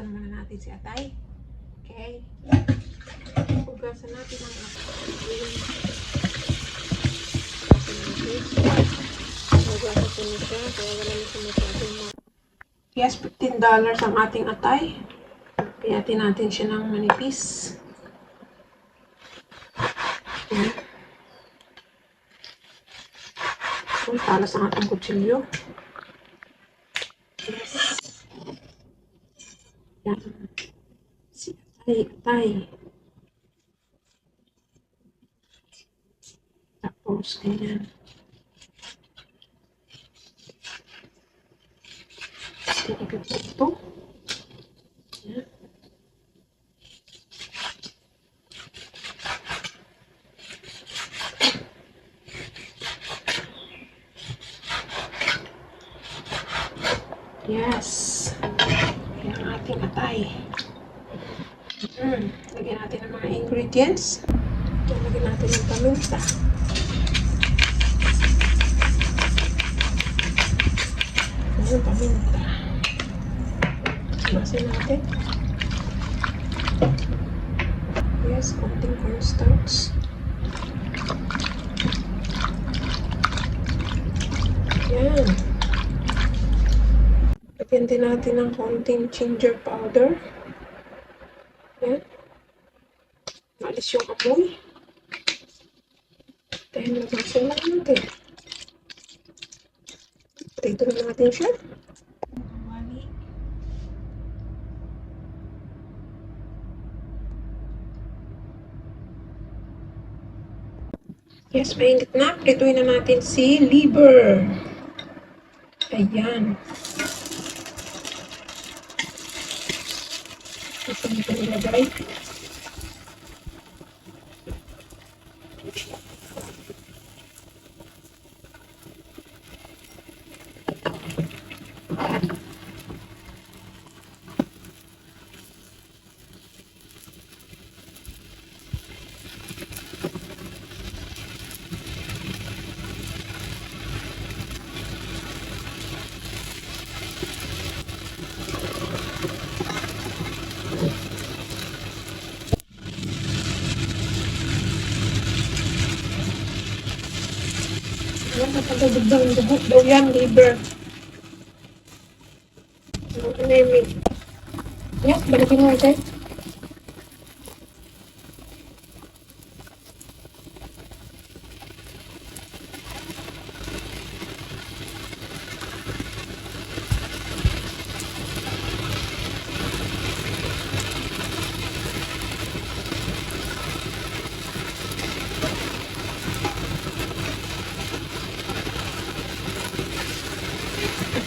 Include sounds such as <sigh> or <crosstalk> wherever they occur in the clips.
Hugasan muna natin si Atay. Okay. Hugasan natin ang atay. Hugasan ko na siya. Kaya wala na masyadong ma- Yes, $15 ang ating atay. Piyatin natin siya ng manipis. Ayan. Uy, talas ang ating kutsilyo. Yes. Yan. Si Atay, Atay. Tapos, ganyan. Ikot ito. Yan. Yes. Ating atay. Mm. Lagyan natin ng mga ingredients. Lagyan natin ng paminta. Ayan, paminta. Masin natin. Yes, konting cornstarch. Yan. Lagyan din natin ng konting ginger powder. Yan. Maalis yung amoy. Dahil nabasa lang natin. Prito na natin siya. Yes, mainit na. Prituin na natin si liver. Ayan. Ito nito napagabog daw yung dugo daw yan, liver. Ano na yung Yes, balikin mo ito.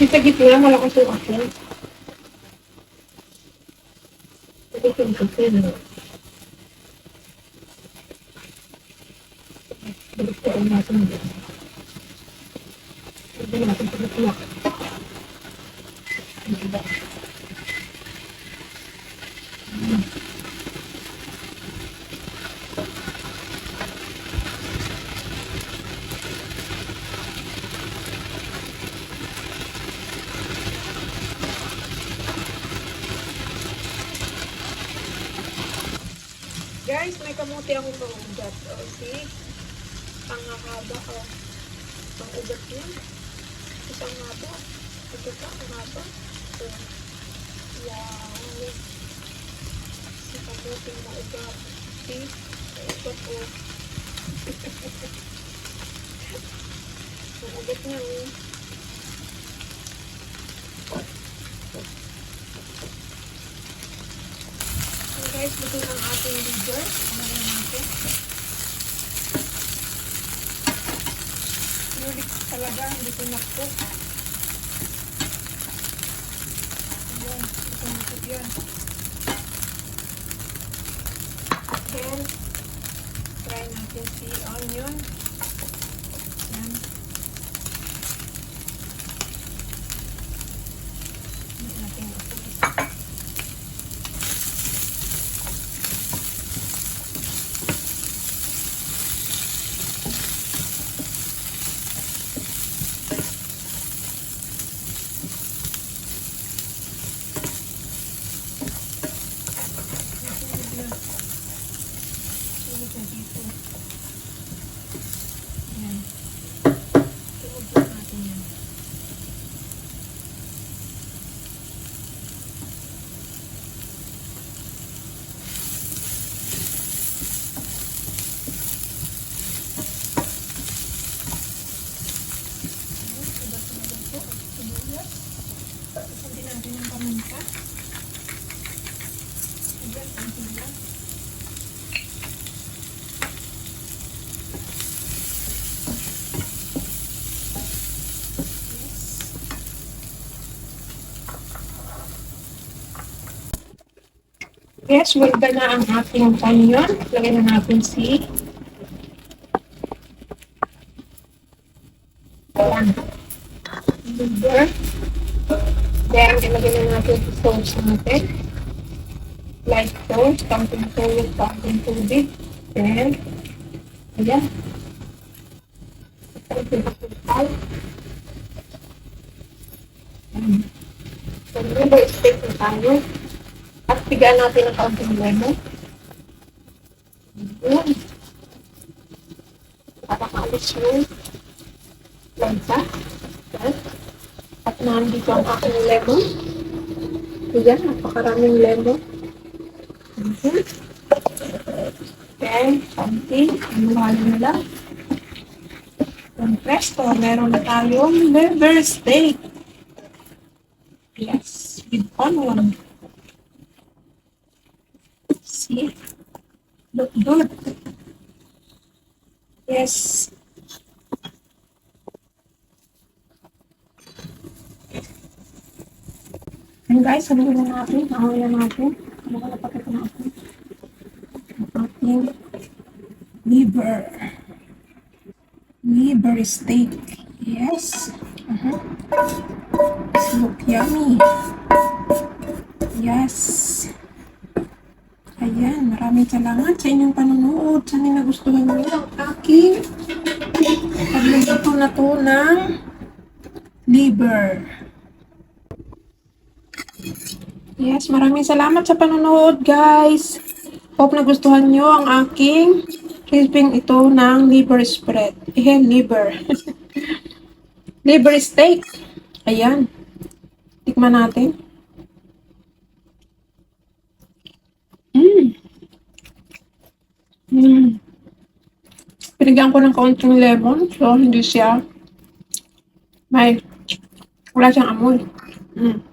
Kasi sa gitna, malakas yung asin. Ito yung asin. no? Balik ko ang natin dyan. Balik natin sa gitna. Guys, may kamuti akong pangugat. O, see? Pangahaba, o. Pangugat niya. Isang haba. Ito pa, ang haba. So, wow. Si kamuting maugat. See? Ito po. <laughs> Ang ugat niya, oh. Guys, ito ang ating liver. Ano na natin? Nulik talaga, hindi ko nakpo. Ayan, ko nakpo yan. Then, try natin si onion. Ayan. Hindi natin nakpo. Lagyan natin ng paminta. Ayan, konti lang. Yes, done na ang ating onion. Lagyan na natin si Ayan. Liver. Then, ilagay na natin si sauce natin. Light sauce, kaunting tulog, kaunting tubig. Then, ayan. Asukal. Ayan. So, liver steak na tayo. At bigyan natin ng kaunting lemon. Ayan. Para maalis yung lansa. Ayan. At nandito ang aking lemon. Ayan, napakaraming lemon. Ayan. Okay, konti. Inuhalo na lang. Ang presto, meron na tayong liver steak. Yes, with onion. See? Look good. Yes. And guys, sabihin na natin, ahoy na natin. Ano ka napakita natin? Ating liver. Liver steak. Yes. Uh-huh. Look yummy. Yes. Ayan, maraming salamat sa inyong panonood. Sana nagustuhan niyo ang aking pagluluto na to ng liver. Yes, maraming salamat sa panonood, guys. Hope nagustuhan nyo ang aking recipe ito ng liver spread. Eh, liver. <laughs> liver steak. Ayan. Tikman natin. Mmm. Mmm. Pinigyan ko ng kaunting lemon, so hindi siya may wala siyang amoy. Mm.